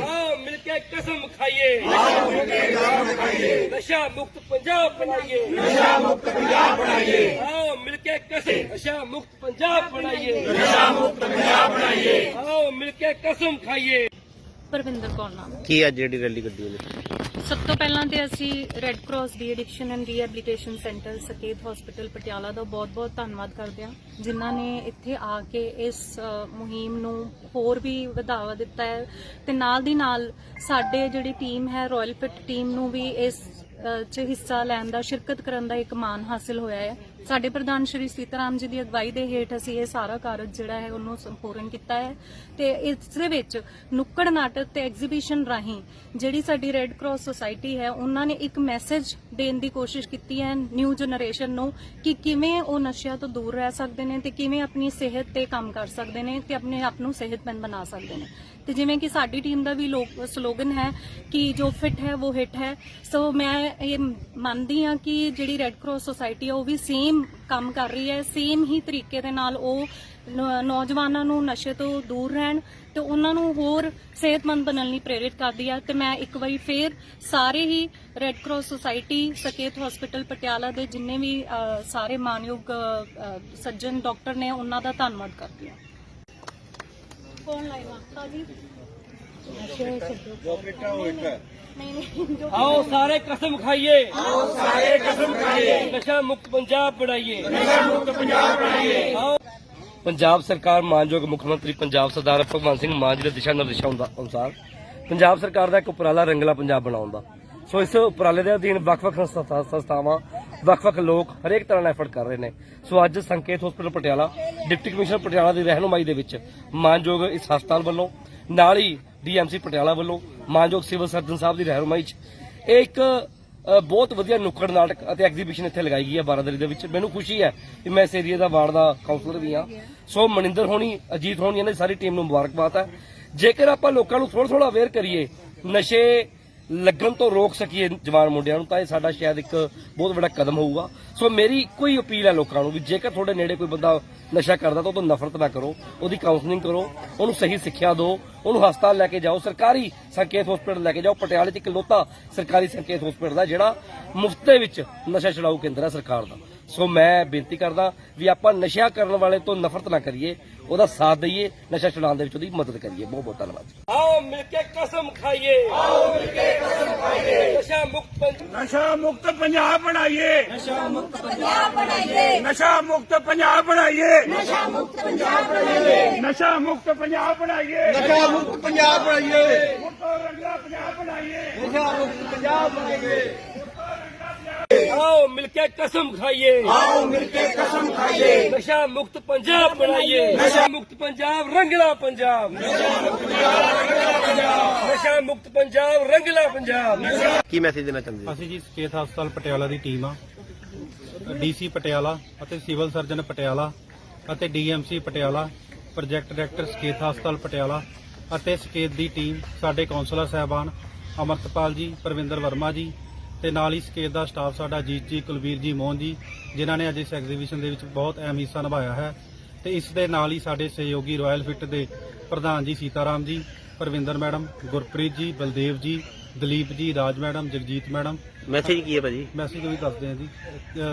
ਆਓ ਮਿਲ ਕੇ ਕਸਮ ਖਾਈਏ ਨਸ਼ਾ ਮੁਕਤ ਪੰਜਾਬ ਬਣਾਈਏ ਨਸ਼ਾ ਮੁਕਤ ਪੰਜਾਬ ਬਣਾਈਏ ਆਓ ਮਿਲ ਕੇ ਕਸਮ ਨਸ਼ਾ ਮੁਕਤ ਪੰਜਾਬ ਬਣਾਈਏ ਨਸ਼ਾ ਮੁਕਤ ਪੰਜਾਬ ਬਣਾਈਏ ਆਓ ਪਰਵਿੰਦਰ ਕੌਰ ਨਾਮ। ਕੀ ਅੱਜ ਜਿਹੜੀ ਰੈਲੀ ਕੱਢੀ ਉਹਨੇ? ਸਭ ਤੋਂ ਪਹਿਲਾਂ ਤੇ ਅਸੀਂ Red Cross the addiction and rehabilitation centre Saket hospital Patiala ਦਾ ਬਹੁਤ-ਬਹੁਤ ਧੰਨਵਾਦ ਕਰਦੇ ਹਾਂ ਜਿਨ੍ਹਾਂ ਨੇ ਇੱਥੇ ਆ ਕੇ ਇਸ ਅ, ਮੁਹਿੰਮ ਨੂੰ ਹੋਰ ਵੀ ਵਧਾਵਾ ਦਿੱਤਾ ਹੈ ਤੇ ਨਾਲ ਦੀ ਨਾਲ ਸਾਡੇ ਜਿਹੜੀ ਟੀਮ ਹੈ ਰਾਇਲ ਫਿਟ ਟੀਮ ਨੂੰ ਵੀ ਇਸ ਚ ਹਿੱਸਾ ਲੈਣ ਦਾ, ਸ਼ਿਰਕਤ ਕਰਨ ਦਾ ਇੱਕ ਮਾਣ ਹਾਸਿਲ ਹੋਇਆ ਹੈ। ਸਾਡੇ ਪ੍ਰਧਾਨ ਸ਼੍ਰੀ ਸੀਤਾਰਾਮ ਜੀ ਦੀ ਅਗਵਾਈ ਦੇ ਹੇਠ ਅਸੀਂ ਇਹ ਸਾਰਾ ਕਾਰਜ ਜਿਹੜਾ ਹੈ, ਉਹਨੂੰ ਸੰਪੂਰਨ ਕੀਤਾ ਹੈ। ਤੇ ਇਸ ਦੇ ਵਿੱਚ ਨੁੱਕੜ ਨਾਟਕ ਤੇ ਐਗਜ਼ੀਬਿਸ਼ਨ ਰਾਹੀਂ ਜਿਹੜੀ ਸਾਡੀ ਰੈੱਡ ਕਰਾਸ ਸੁਸਾਇਟੀ ਹੈ, ਉਹਨਾਂ ਨੇ ਇੱਕ ਮੈਸੇਜ ਦੇਣ ਦੀ ਕੋਸ਼ਿਸ਼ ਕੀਤੀ ਹੈ ਨਿਊ ਜਨਰੇਸ਼ਨ ਨੂੰ ਕਿ ਕਿਵੇਂ ਉਹ ਨਸ਼ਿਆਂ ਤੋਂ ਦੂਰ ਰਹਿ ਸਕਦੇ ਨੇ ਤੇ ਕਿਵੇਂ ਆਪਣੀ ਸਿਹਤ ਤੇ ਕੰਮ ਕਰ ਸਕਦੇ ਨੇ ਤੇ ਆਪਣੇ ਆਪ ਨੂੰ ਸਿਹਤਮੰਦ ਬਣਾ ਸਕਦੇ ਨੇ। ਤੇ ਜਿਵੇਂ ਕਿ ਸਾਡੀ ਟੀਮ ਦਾ ਵੀ ਲੋਕ ਸਲੋਗਨ ਹੈ ਕਿ ਜੋ ਫਿਟ ਹੈ, ਉਹ ਹਿੱਟ ਹੈ। ਸੋ ਮੈਂ ਇਹ ਮੰਨਦੀ ਹਾਂ ਕਿ ਜਿਹੜੀ ਰੈੱਡ ਕਰਾਸ ਸੁਸਾਇਟੀ ਹੈ ਉਹ ਵੀ ਸੇਮ ਕੰਮ ਕਰ ਰਹੀ ਹੈ। ਸੇਮ ਹੀ ਤਰੀਕੇ ਦੇ ਨਾਲ ਉਹ ਨੌਜਵਾਨਾਂ ਨੂੰ ਨਸ਼ੇ ਤੋਂ ਦੂਰ ਰਹਿਣ ਤੇ ਉਹਨਾਂ ਨੂੰ ਹੋਰ ਸਿਹਤਮੰਦ ਬਣਨ ਲਈ ਪ੍ਰੇਰਿਤ ਕਰਦੀ ਹੈ ਤੇ ਮੈਂ ਇੱਕ ਵਾਰੀ ਫੇਰ ਸਾਰੇ ਹੀ Red Cross society Saket hospital Patiala ਦੇ ਜਿੰਨੇ ਵੀ ਸਾਰੇ ਮਾਨਯੋਗ ਸੱਜਣ ਡਾਕਟਰ ਨੇ ਉਹਨਾਂ ਦਾ ਧੰਨਵਾਦ ਕਰਦੀ ਹਾਂ। ਫੋਨ ਲਾਈਵਾ ਆਓ ਸਾਰੇ ਕਸਮ ਖਾਈਏ। ਆਓ ਸਾਰੇ ਕਸਮ ਖਾਈਏ। ਨਸ਼ਾ ਮੁਕਤ ਪੰਜਾਬ ਬਣਾਈਏ। ਨਸ਼ਾ ਮੁਕਤ ਪੰਜਾਬ ਬਣਾਈਏ। ਪੰਜਾਬ ਸਰਕਾਰ ਮਾਨਯੋਗ ਮੁੱਖ ਮੰਤਰੀ ਪੰਜਾਬ ਸਰਦਾਰ ਭਗਵੰਤ ਸਿੰਘ ਮਾਨ ਜੀ ਦੇ ਦਿਸ਼ਾ ਨਿਰਦੇਸ਼ਾਂ ਦਾ ਅਨੁਸਾਰ ਪੰਜਾਬ ਸਰਕਾਰ ਦਾ ਇੱਕ ਉਪਰਾਲਾ ਰੰਗਲਾ ਪੰਜਾਬ ਬਣਾਉਣ ਦਾ। ਸੋ ਇਸ ਉਪਰਾਲੇ ਦੇ ਅਧੀਨ ਵੱਖ-ਵੱਖ ਸੰਸਥਾ- ਸੰਸਥਾਵਾਂ ਵੱਖ-ਵੱਖ ਲੋਕ ਹਰੇਕ ਤਰ੍ਹਾਂ ਨਾਲ ਐਫਰਟ ਕਰ ਰਹੇ ਨੇ। ਸੋ ਅੱਜ Sanket hospital Patiala deputy commissioner Patiala ਦੀ ਰਹਿਨੁਮਾਈ ਦੇ ਵਿੱਚ ਮਾਨਯੋਗ ਇਸ ਹਸਪਤਾਲ ਵੱਲੋਂ ਨਾਲ ਹੀ ਡੀਐਮਸੀ ਪਟਿਆਲਾ ਵੱਲੋਂ ਮਾਨਯੋਗ ਸਿਵਲ ਸਰਜਨ ਸਾਹਿਬ ਦੀ ਰਹਿਨੁਮਾਈ 'ਚ ਇਹ ਇੱਕ ਬਹੁਤ ਵਧੀਆ ਨੁੱਕੜ ਨਾਟਕ ਅਤੇ ਐਗਜ਼ੀਬਿਸ਼ਨ ਇੱਥੇ ਲਗਾਈ ਗਈ ਹੈ ਬਾਰਾਦਰੀ ਦੇ ਵਿੱਚ। ਮੈਨੂੰ ਖੁਸ਼ੀ ਹੈ ਕਿ ਮੈਂ ਇਸ ਏਰੀਆ ਦਾ ਵਾਰਡ ਦਾ ਕਾਉਂਸਲਰ ਵੀ ਹਾਂ। ਸੋ ਮਨਿੰਦਰ ਹੋਣੀ, ਅਜੀਤ ਹੋਣੀ, ਇਹਨਾਂ ਦੀ ਸਾਰੀ ਟੀਮ ਨੂੰ ਮੁਬਾਰਕਬਾਦ ਹੈ। ਜੇਕਰ ਆਪਾਂ ਲੋਕਾਂ ਨੂੰ ਥੋੜਾ ਥੋੜਾ ਅਵੇਅਰ ਕਰੀਏ, ਨਸ਼ੇ ਲੱਗਣ ਤੋਂ ਰੋਕ ਸਕੀਏ ਜਵਾਨ ਮੁੰਡਿਆਂ ਨੂੰ, ਤਾਂ ਇਹ ਸਾਡਾ ਸ਼ਾਇਦ ਇੱਕ ਬਹੁਤ ਵੱਡਾ ਕਦਮ ਹੋਊਗਾ। ਸੋ ਮੇਰੀ ਇੱਕੋ ਹੀ ਅਪੀਲ ਹੈ ਲੋਕਾਂ ਨੂੰ ਵੀ ਜੇਕਰ ਤੁਹਾਡੇ ਨੇੜੇ ਕੋਈ ਬੰਦਾ ਨਸ਼ਾ ਕਰਦਾ ਤਾਂ ਉਹ ਤੋਂ ਨਫ਼ਰਤ ਨਾ ਕਰੋ, ਉਹਦੀ ਕਾਉਂਸਲਿੰਗ ਕਰੋ, ਉਹਨੂੰ ਸਹੀ ਸਿੱਖਿਆ ਦਿਓ, ਉਹਨੂੰ ਹਸਪਤਾਲ ਲੈ ਕੇ ਜਾਓ, ਸਰਕਾਰੀ ਸੰਕੇਤ ਹਸਪੀਟਲ ਲੈ ਕੇ ਜਾਓ। ਪਟਿਆਲੇ 'ਚ ਇੱਕ ਲੋਤਾ ਸਰਕਾਰੀ ਸੰਕੇਤ ਹਸਪੀਟਲ ਦਾ ਜਿਹੜਾ ਮੁਫਤ ਦੇ ਵਿੱਚ ਨਸ਼ਾ ਛਡਾਊ ਕੇਂਦਰ ਹੈ ਸਰਕਾਰ ਦਾ। ਸੋ ਮੈਂ ਬੇਨਤੀ ਕਰਦਾ ਵੀ ਆਪਾਂ ਨਸ਼ਾ ਕਰਨ ਵਾਲੇ ਤੋਂ ਨਫ਼ਰਤ ਨਾ ਕਰੀਏ ਉਹਦਾ ਸਾਥ ਦਈਏ ਨਸ਼ਾ ਛਡਾਉਣ ਦੇ ਵਿੱਚ ਉਹਦੀ ਮਦਦ ਕਰੀਏ। ਬਹੁਤ ਬਹੁਤ ਧੰਨਵਾਦ ਆਓ ਮਿਲ ਕੇ ਕਸਮ ਖਾਈਏ। ਆਓ ਮਿਲ ਕੇ ਕਸਮ ਖਾਈਏ। ਨਸ਼ਾ ਮੁਕਤ ਨਸ਼ਾ ਮੁਕਤ ਪੰਜਾਬ ਬਣਾਈਏ। ਨਸ਼ਾ ਮੁਕਤ ਪੰਜਾਬ ਬਣਾਈਏ। ਨਸ਼ਾ ਮੁਕਤ ਪੰਜਾਬ ਬਣਾਈਏ। ਨਸ਼ਾ ਮੁਕਤ ਪੰਜਾਬ ਬਣਾਈਏ। ਨਸ਼ਾ ਮੁਕਤ ਪੰਜਾਬ ਬਣਾਈਏ। ਨਸ਼ਾ ਮੁਕਤ ਪੰਜਾਬ ਬਣਾਈਏ। ਮੁਕਤ ਰੰਗਲਾ ਪੰਜਾਬ ਬਣਾਈਏ। ਆਓ ਮਿਲ ਕੇ ਕਸਮ ਖਾਈਏ। ਆਓ ਮਿਲ ਕੇ ਕਸਮ ਖਾਈਏ। ਨਸ਼ਾ ਮੁਕਤ ਪੰਜਾਬ ਬਣਾਈਏ। ਨਸ਼ਾ ਮੁਕਤ ਪੰਜਾਬ ਰੰਗਲਾ ਪੰਜਾਬ। ਨਸ਼ਾ ਮੁਕਤ ਪੰਜਾਬ ਨਸ਼ਾ ਮੁਕਤ ਪੰਜਾਬ ਰੰਗਲਾ ਪੰਜਾਬ। ਕੀ ਮੈਸੇਜ ਦੇਣਾ ਚਾਹੁੰਦੇ ਹੋ? ਅਸੀਂ ਜੀ ਸਕੇਤ ਹਸਪਤਾਲ ਪਟਿਆਲਾ ਦੀ ਟੀਮ ਆ। ਡੀਸੀ ਪਟਿਆਲਾ ਅਤੇ ਸਿਵਲ ਸਰਜਨ ਪਟਿਆਲਾ ਅਤੇ DMC Patiala project director Saket ਹਸਪਤਾਲ ਪਟਿਆਲਾ ਅਤੇ ਸਕੇਤ ਦੀ ਟੀਮ ਸਾਡੇ ਕਾਉਂਸਲਰ ਸਾਹਿਬਾਨ ਅਮਰਤਪਾਲ ਜੀ ਪ੍ਰਵਿੰਦਰ ਵਰਮਾ ਜੀ ਤੇ ਨਾਲ ਹੀ ਸਕੇਤ ਦਾ ਸਟਾਫ ਸਾਡਾ ਜੀਤ ਜੀ ਕੁਲਵੀਰ ਜੀ ਮੋਹਨ ਜੀ ਜਿਨ੍ਹਾਂ ਨੇ ਅੱਜ ਇਸ ਐਗਜ਼ੀਬਿਸ਼ਨ ਦੇ ਵਿੱਚ ਬਹੁਤ ਅਹਿਮ ਹਿੱਸਾ ਨਿਭਾਇਆ ਹੈ। ਤੇ ਇਸ ਦੇ ਨਾਲ ਹੀ ਸਾਡੇ ਸਹਿਯੋਗੀ ਰਾਇਲ ਫਿੱਟ ਦੇ ਪ੍ਰਧਾਨ ਜੀ ਸੀਤਾਰਾਮ ਜੀ Parvinder madam Gurpreet ji Baldev ji Dalip ji Raj madam Jagjit madam. Message ਕੀ ਹੈ ਭਾਜੀ? ਮੈਸੇਜ ਵੀ ਦੱਸਦੇ ਹਾਂ ਜੀ।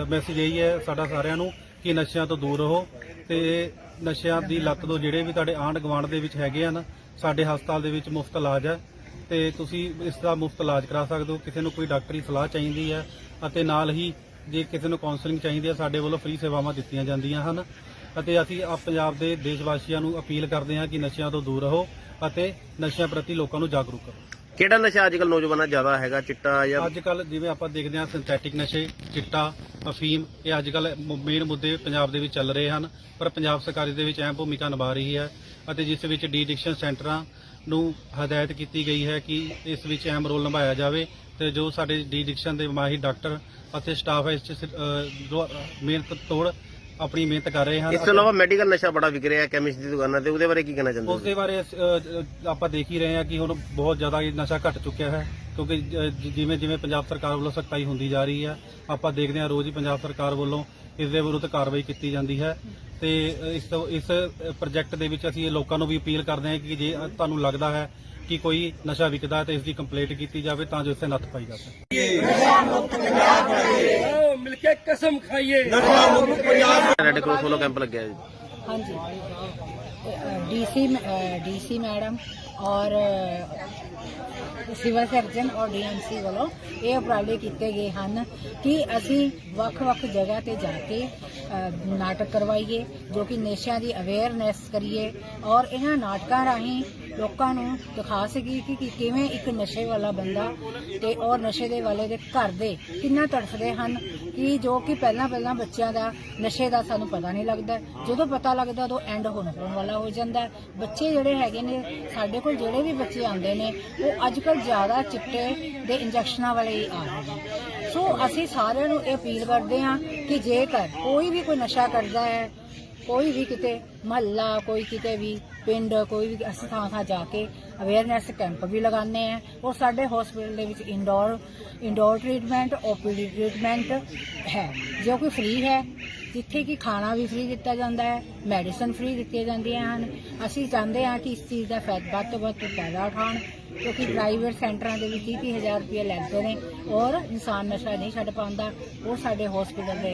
ਮੈਸੇਜ ਇਹੀ ਹੈ ਸਾਡਾ ਸਾਰਿਆਂ ਨੂੰ ਕਿ ਨਸ਼ਿਆਂ ਤੋਂ ਦੂਰ ਰਹੋ ਤੇ ਨਸ਼ਿਆਂ ਦੀ ਲੱਤ ਤੋਂ ਜਿਹੜੇ ਵੀ ਤੁਹਾਡੇ ਆਂਢ ਗੁਆਂਢ ਦੇ ਵਿੱਚ ਹੈਗੇ ਹਨ ਸਾਡੇ ਹਸਪਤਾਲ ਦੇ ਵਿੱਚ ਮੁਫਤ ਇਲਾਜ ਹੈ। ਤੇ ਤੁਸੀਂ ਇਸ ਦਾ ਮੁਫਤ ਇਲਾਜ ਕਰਾ ਸਕਦੇ ਹੋ। ਕਿਸੇ ਨੂੰ ਕੋਈ ਡਾਕਟਰੀ ਸਲਾਹ ਚਾਹੀਦੀ ਹੈ ਅਤੇ ਨਾਲ ਹੀ ਜੇ ਕਿਸੇ ਨੂੰ ਕਾਉਂਸਲਿੰਗ ਚਾਹੀਦੀ ਹੈ ਸਾਡੇ ਵੱਲੋਂ ਫ੍ਰੀ ਸੇਵਾਵਾਂ ਦਿੱਤੀਆਂ ਜਾਂਦੀਆਂ ਹਨ। ਅਤੇ ਅਸੀਂ ਆਪ ਪੰਜਾਬ ਦੇ ਦੇਸ਼ ਵਾਸੀਆਂ ਨੂੰ ਅਪੀਲ ਕਰਦੇ ਹਾਂ ਕਿ ਨਸ਼ਿਆਂ ਤੋਂ ਦੂਰ ਰਹੋ ਅਤੇ ਨਸ਼ਿਆਂ ਪ੍ਰਤੀ ਲੋਕਾਂ ਨੂੰ ਜਾਗਰੂਕ ਕਰੋ। ਕਿਹੜਾ ਨਸ਼ਾ ਅੱਜ ਕੱਲ ਨੌਜਵਾਨਾਂ ਜ਼ਿਆਦਾ ਹੈਗਾ ਚਿੱਟਾ ਜਾਂ ਅੱਜ ਕੱਲ ਜਿਵੇਂ ਆਪਾਂ ਦੇਖਦੇ ਹਾਂ ਸਿੰਥੈਟਿਕ ਨਸ਼ੇ ਚਿੱਟਾ ਅਫੀਮ ਇਹ ਅੱਜ ਕੱਲ ਮੇਨ ਮੁੱਦੇ ਪੰਜਾਬ ਦੇ ਵਿੱਚ ਚੱਲ ਰਹੇ ਹਨ। ਪਰ ਪੰਜਾਬ ਸਰਕਾਰ ਦੇ ਵਿੱਚ ਅਹਿਮ ਭੂਮਿਕਾ ਨਿਭਾ ਰਹੀ ਹੈ ਅਤੇ ਜਿਸ ਵਿੱਚ ਡੀ ਐਡਿਕਸ਼ਨ ਸੈਂਟਰਾਂ ਨੂੰ ਹਦਾਇਤ ਕੀਤੀ ਗਈ ਹੈ ਕਿ ਇਸ ਵਿੱਚ ਅਹਿਮ ਰੋਲ ਨਿਭਾਇਆ ਜਾਵੇ ਤੇ ਜੋ ਸਾਡੇ ਡੀ ਐਡਿਕਸ਼ਨ ਦੇ ਮਾਹਿਰ ਡਾਕਟਰ ਅਤੇ ਸਟਾਫ ਹੈ ਇਸ 'ਚ ਮਿਹਨਤ ਤੋੜ ਆਪਣੀ ਮਿਹਨਤ ਕਰ ਰਹੇ ਹਨ ਇਸ ਤੋਂ ਇਲਾਵਾ ਮੈਡੀਕਲ ਨਸ਼ਾ ਬੜਾ ਵਿਕ ਰਿਹਾ ਕੈਮਿਸਟ ਦੀ ਦੁਕਾਨਾਂ ਤੇ ਉਹਦੇ ਬਾਰੇ ਕੀ ਕਹਿਣਾ ਚਾਹੁੰਦੇ ਉਸ ਹੋ? ਦੇ ਬਾਰੇ ਆਪਾਂ ਦੇਖ ਹੀ ਰਹੇ ਹਾਂ ਕਿ ਹੁਣ ਬਹੁਤ ਜ਼ਿਆਦਾ ਇਹ ਨਸ਼ਾ ਘਟ ਚੁੱਕਿਆ ਹੈ। ਕਿਉਂਕਿ ਜ- ਜਿਵੇਂ ਜਿਵੇਂ ਪੰਜਾਬ ਸਰਕਾਰ ਵੱਲੋਂ ਸਖਤਾਈ ਹੁੰਦੀ ਜਾ ਰਹੀ ਹੈ ਆਪਾਂ ਦੇਖਦੇ ਹਾਂ ਰੋਜ਼ ਹੀ ਪੰਜਾਬ ਸਰਕਾਰ ਵੱਲੋਂ ਇਸ ਦੇ ਵਿਰੁੱਧ ਕਾਰਵਾਈ ਕੀਤੀ ਜਾਂਦੀ ਹੈ। ਤੇ ਇਸ ਤੋਂ ਇਸ ਪ੍ਰੋਜੈਕਟ ਦੇ ਵਿੱਚ ਅਸੀਂ ਇਹ ਲੋਕਾਂ ਨੂੰ ਵੀ ਅਪੀਲ ਕਰਦੇ ਹਾਂ ਕਿ ਜੇ ਤੁਹਾਨੂੰ ਲੱਗਦਾ ਹੈ ਕਿ ਕੋਈ ਨਸ਼ਾ ਵਿਕਦਾ ਹੈ ਤਾਂ ਇਸ ਦੀ ਕੰਪਲੇਂਟ ਕੀਤੀ ਜਾਵੇ ਤਾਂ ਜੋ ਇਸ ਤੇ ਨੱਥ ਪਾਈ ਜਾ ਸਕੇ। ਆਓ ਮਿਲ ਕੇ ਕਸਮ ਖਾਈਏ ਰੈੱਡ ਕਰਾਸ ਵੱਲੋਂ ਕੈਂਪ ਲੱਗਿਆ ਜੀ ਹਾਂਜੀ ਡੀਸੀ ਡੀਸੀ ਮੈਡਮ ਔਰ ਸਿਵਲ ਸਰਜਨ ਔਰ ਡੀਐਮਸੀ ਵੱਲੋਂ ਇਹ ਉਪਰਾਲੇ ਕੀਤੇ ਗਏ ਹਨ ਕਿ ਅਸੀਂ ਵੱਖ-ਵੱਖ ਜਗ੍ਹਾ ਤੇ ਜਾ ਕੇ ਨਾਟਕ ਕਰਵਾਈਏ, ਜੋ ਕਿ ਨਸ਼ਿਆਂ ਦੀ ਅਵੇਅਰਨੈਸ ਕਰੀਏ ਔਰ ਇਹਨਾਂ ਨਾਟਕਾਂ ਰਾਹੀਂ ਲੋਕਾਂ ਨੂੰ ਦਿਖਾ ਸਕੀ ਕਿ ਕਿ ਕਿਵੇਂ ਇੱਕ ਨਸ਼ੇ ਵਾਲਾ ਬੰਦਾ ਤੇ ਔਰ ਨਸ਼ੇ ਦੇ ਵਾਲੇ ਦੇ ਘਰ ਦੇ ਕਿੰਨਾ ਤੜਫਦੇ ਹਨ, ਕਿ ਜੋ ਕਿ ਪਹਿਲਾਂ ਪਹਿਲਾਂ ਬੱਚਿਆਂ ਦਾ ਨਸ਼ੇ ਦਾ ਸਾਨੂੰ ਪਤਾ ਨਹੀਂ ਲੱਗਦਾ। ਜਦੋਂ ਪਤਾ ਲੱਗਦਾ ਉਦੋਂ ਐਂਡ ਹੋਣ ਵਾਲਾ ਹੋ ਜਾਂਦਾ। ਬੱਚੇ ਜਿਹੜੇ ਹੈਗੇ ਨੇ, ਸਾਡੇ ਕੋਲ ਜਿਹੜੇ ਵੀ ਬੱਚੇ ਆਉਂਦੇ ਨੇ, ਉਹ ਅੱਜ ਕੱਲ੍ਹ ਜ਼ਿਆਦਾ ਚਿੱਟੇ ਦੇ ਇੰਜੈਕਸ਼ਨਾਂ ਵਾਲੇ ਹੀ ਆ ਰਹੇ ਨੇ। ਸੋ ਅਸੀਂ ਸਾਰਿਆਂ ਨੂੰ ਇਹ ਅਪੀਲ ਕਰਦੇ ਹਾਂ ਕਿ ਜੇਕਰ ਕੋਈ ਵੀ ਕੋਈ ਨਸ਼ਾ ਕਰਦਾ ਹੈ ਕੋਈ ਵੀ ਕਿਤੇ ਮਹੱਲਾ, ਕੋਈ ਕਿਤੇ ਵੀ ਪਿੰਡ, ਕੋਈ ਵੀ ਅਸੀਂ ਥਾਂ ਥਾਂ ਜਾ ਕੇ ਅਵੇਅਰਨੈਸ ਕੈਂਪ ਵੀ ਲਗਾਉਂਦੇ ਆ ਔਰ ਸਾਡੇ ਹਸਪੀਟਲ ਦੇ ਵਿੱਚ indoor indoor treatment OPD treatment ਹੈ। ਜੋ ਕਿ ਫ੍ਰੀ ਹੈ। ਜਿੱਥੇ ਕਿ ਖਾਣਾ ਵੀ ਫ੍ਰੀ ਦਿੱਤਾ ਜਾਂਦਾ ਹੈ ਮੈਡੀਸਨ ਫ੍ਰੀ ਦਿੱਤੀਆਂ ਜਾਂਦੀਆਂ ਹਨ। ਅਸੀਂ ਚਾਹੁੰਦੇ ਹਾਂ ਕਿ ਇਸ ਚੀਜ਼ ਦਾ ਫਾਇਦਾ ਵੱਧ ਤੋਂ ਵੱਧ ਫਾਇਦਾ ਉਠਾਉਣ, ਕਿਉਂਕਿ ਪ੍ਰਾਈਵੇਟ ਸੈਂਟਰਾਂ ਦੇ ਵਿੱਚ 30 ਹਜ਼ਾਰ ਰੁਪਏ ਲੈਂਦੇ ਨੇ ਔਰ ਇਨਸਾਨ ਨਸ਼ਾ ਨਹੀਂ ਛੱਡ ਪਾਉਂਦਾ, ਉਹ ਸਾਡੇ ਹਸਪੀਟਲ ਦੇ